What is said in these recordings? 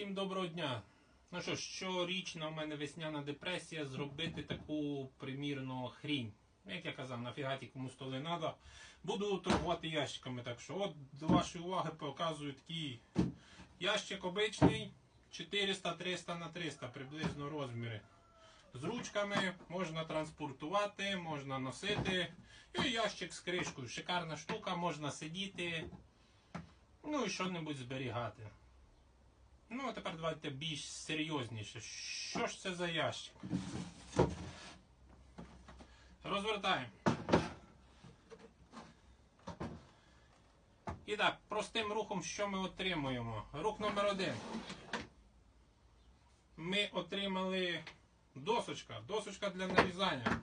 Всім доброго дня. Ну що, щорічна у мене весняна депресія зробити таку примірну хрінь. Як я казав, нафіга ті комусь то треба. Буду торгувати ящиками. Так що, от до вашої уваги показую такий ящик обичний 400-300 на 300 приблизно розміри. З ручками можна транспортувати, можна носити. І ящик з кришкою. Шикарна штука, можна сидіти. Ну і що-небудь зберігати. Ну, а тепер давайте більш серйозніше. Що ж це за ящик? Розвертаємо. І так, простим рухом, що ми отримуємо? Рух номер один. Ми отримали досочка. Досочка для нарізання.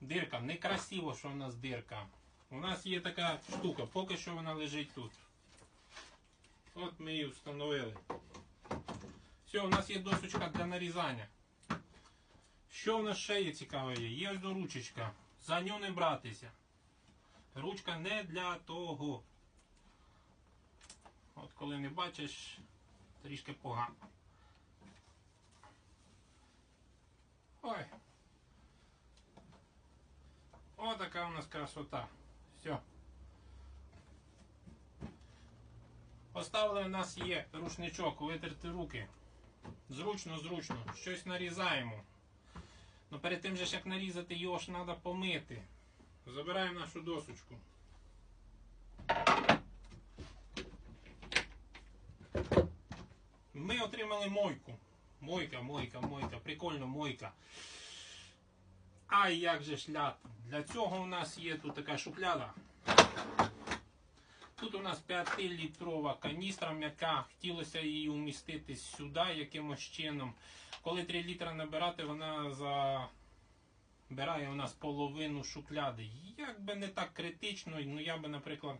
Дирка. Некрасиво, що в нас дирка. У нас є така штука, поки що вона лежить тут. От ми її встановили. Все, у нас є досочка для нарізання. Що в нас ще є цікаве є? Є ось ручечка. За нього не братися. Ручка не для того. От коли не бачиш, трішки погано. Ой. Отака у нас красота. Все. Поставили у нас є рушничок, витерти руки. Зручно, зручно. Щось нарізаємо. Ну перед тим же як нарізати, його ж треба помити. Забираємо нашу досочку. Ми отримали мойку. Мойка, мойка, мойка. Прикольно, мойка. Ай, як же шлят. Для цього у нас є тут така шухляда. Тут у нас 5-літрова каністра м'яка. Хотілося її умістити сюди якимось чином. Коли 3 літра набирати, вона забирає у нас половину шухляди. Якби не так критично, ну я би, наприклад,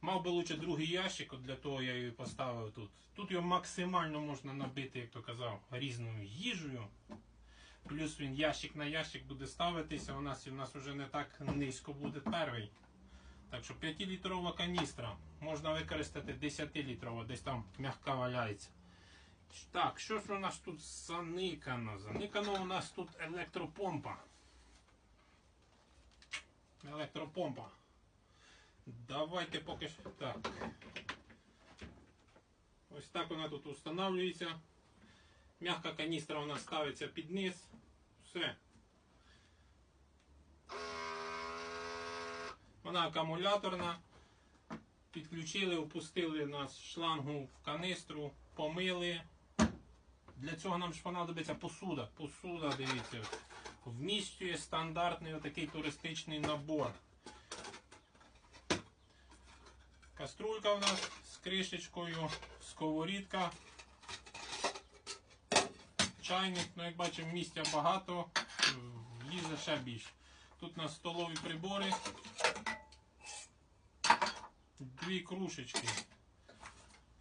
мав би лучше другий ящик, для того я її поставив тут. Тут його максимально можна набити, як то казав, різною їжею. Плюс він ящик на ящик буде ставитися. У нас і у нас вже не так низько буде перший. Так що 5-літрова каністра. Можна використати 10-літрова, десь там м'яка валяється. Так, що ж у нас тут заникано? Заникано у нас тут електропомпа. Електропомпа. Давайте поки що. Так. Ось так вона тут встановлюється. М'яка каністра у нас ставиться під низ. Все. Вона акумуляторна. Підключили, опустили нас шлангу в канистру, помили. Для цього нам ж понадобиться посуда. Посуда, дивіться, вміщує стандартний отакий туристичний набор. Каструлька у нас з кришечкою, сковорідка, чайник, ну як бачимо, місця багато, влізе ще більше. Тут у нас столові прибори, дві кружечки.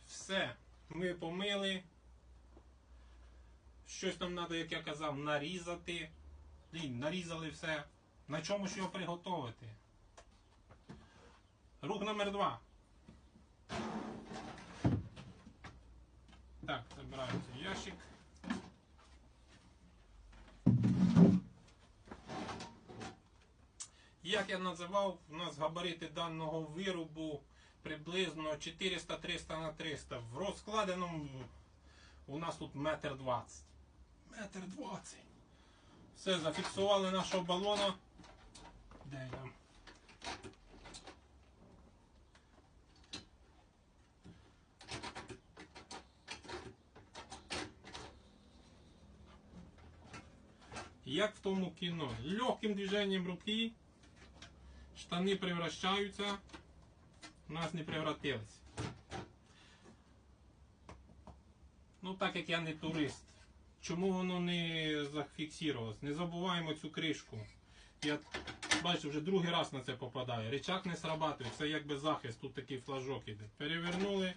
Все. Ми помили. Щось нам треба, як я казав, нарізати. Блін, нарізали все. На чому ж його приготувати? Рух номер два. Так, забираємо цей ящик. Як я називав, у нас габарити даного виробу приблизно 400-300 на 300. В розкладеному у нас тут метр двадцять. Метр двадцять. Все, зафіксували нашого балона. Де там? Як в тому кіно. Легким движенням руки штани превращаються, у нас не превратились. Ну так як я не турист. Чому воно не зафіксувалось? Не забуваємо цю кришку. Я бачу, вже другий раз на це попадаю. Речак не срабатує, це якби захист, тут такий флажок іде. Перевернули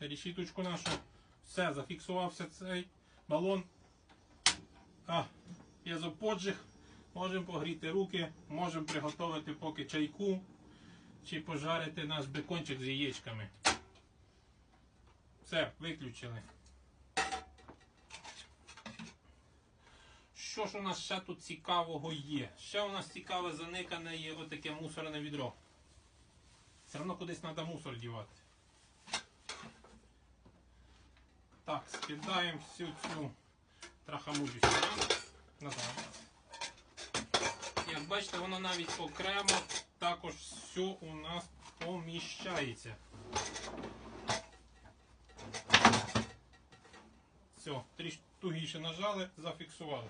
решіточку нашу. Все, зафіксувався цей балон. А, п'єзоподжиг. Можемо погріти руки, можемо приготувати поки чайку чи пожарити наш бекончик з яєчками. Все, виключили. Що ж у нас ще тут цікавого є? Ще у нас цікаве заникане є отаке мусорне відро. Все одно кудись треба мусор дівати. Так, скидаємо всю цю трахамуджу сюди. Назад. Як бачите, воно навіть окремо також все у нас поміщається. Все, трішки тугіше нажали, зафіксували.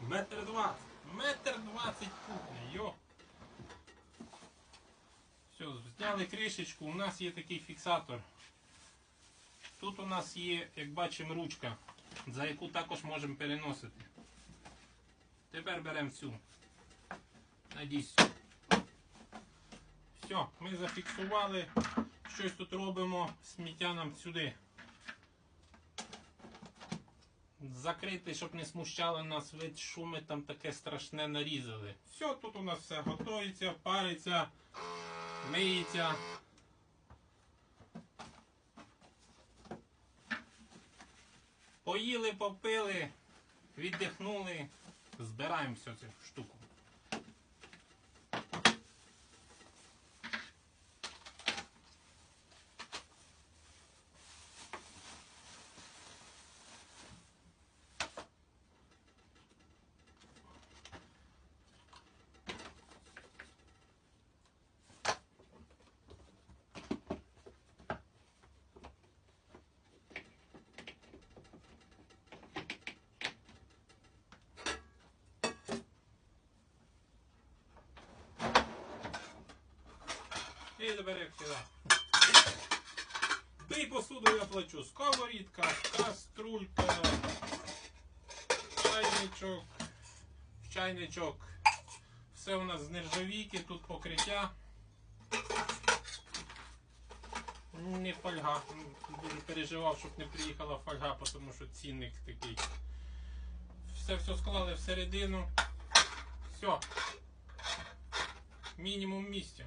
Метр двадцять. Метр двадцять кухня, йо. Все, зняли кришечку, у нас є такий фіксатор. Тут у нас є, як бачимо, ручка, за яку також можемо переносити. Тепер беремо цю. Надіюсь. Все, ми зафіксували. Щось тут робимо, сміття нам сюди. Закрити, щоб не смущало нас вид, що ми там таке страшне нарізали. Все, тут у нас все готується, париться, миється. Поїли, попили, віддихнули, збираємо всю цю штуку. Тепер як сюди. Бий посуду я плачу. Сковорідка, каструлька, чайничок, чайничок. Все у нас з нержавійки, тут покриття. Не фольга. Дуже переживав, щоб не приїхала фольга, тому що цінник такий. Все все склали всередину. Все. Мінімум місця.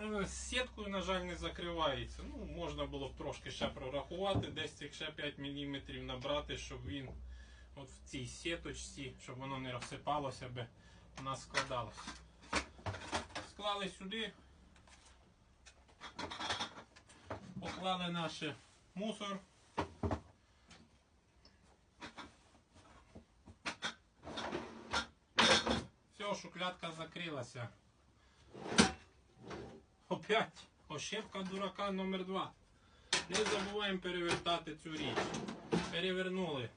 Е, сіткою, на жаль, не закривається. Ну, можна було б трошки ще прорахувати, десь цих ще 5 мм набрати, щоб він от в цій сіточці, щоб воно не розсипалося би, у нас складалося. Склали сюди, поклали наш мусор. Все, шуклятка закрилася. Опять ошибка дурака номер два. Не забуваємо перевертати цю річ. Перевернули.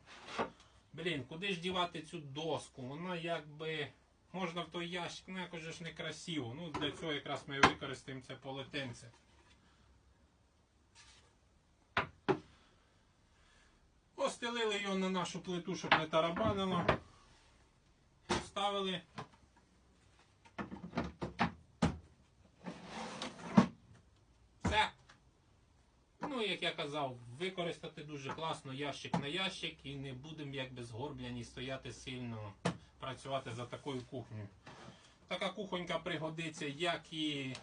Блін, куди ж дівати цю доску? Вона якби. Можна в той ящик, ну якось ж не красиво. Ну для цього якраз ми використаємо це полотенце. Постелили його на нашу плиту, щоб не тарабанило. Поставили. Все. Ну, як я казав, використати дуже класно ящик на ящик і не будемо якби згорбляні стояти сильно, працювати за такою кухнею. Така кухонька пригодиться як і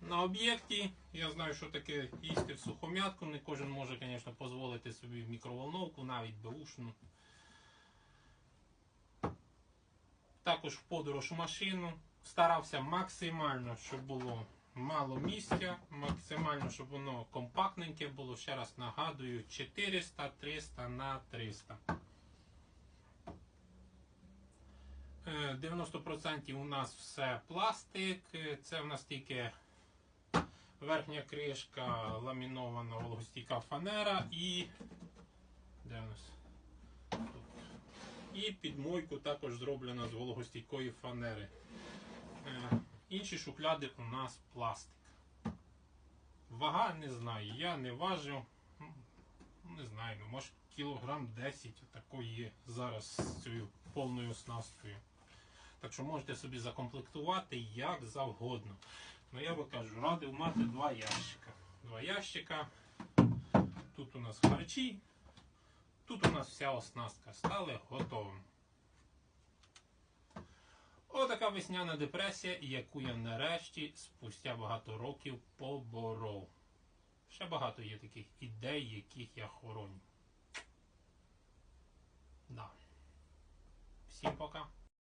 на об'єкті. Я знаю, що таке їсти в сухомятку. Не кожен може, звісно, дозволити собі в мікроволновку, навіть беушну. Також в подорож в машину. Старався максимально, щоб було мало місця, максимально, щоб воно компактненьке було. Ще раз нагадую, 400-300 на 300. Е, 90% у нас все пластик. Е, Це у нас тільки верхня кришка, ламінована вологостійка фанера і. Де у нас? Тут. І підмойку також зроблено з вологостійкої фанери. Інші шухляди у нас пластик. Вага не знаю, я не важив. Не знаю, ну, може кілограм 10 такої є зараз з цією повною оснасткою. Так що можете собі закомплектувати як завгодно. Ну я би кажу, радив мати два ящика. Два ящика. Тут у нас харчі, тут у нас вся оснастка. Стали готовим. Отак. Отака весняна депресія, яку я нарешті спустя багато років поборов. Ще багато є таких ідей, яких я хороню. Да. Всім пока.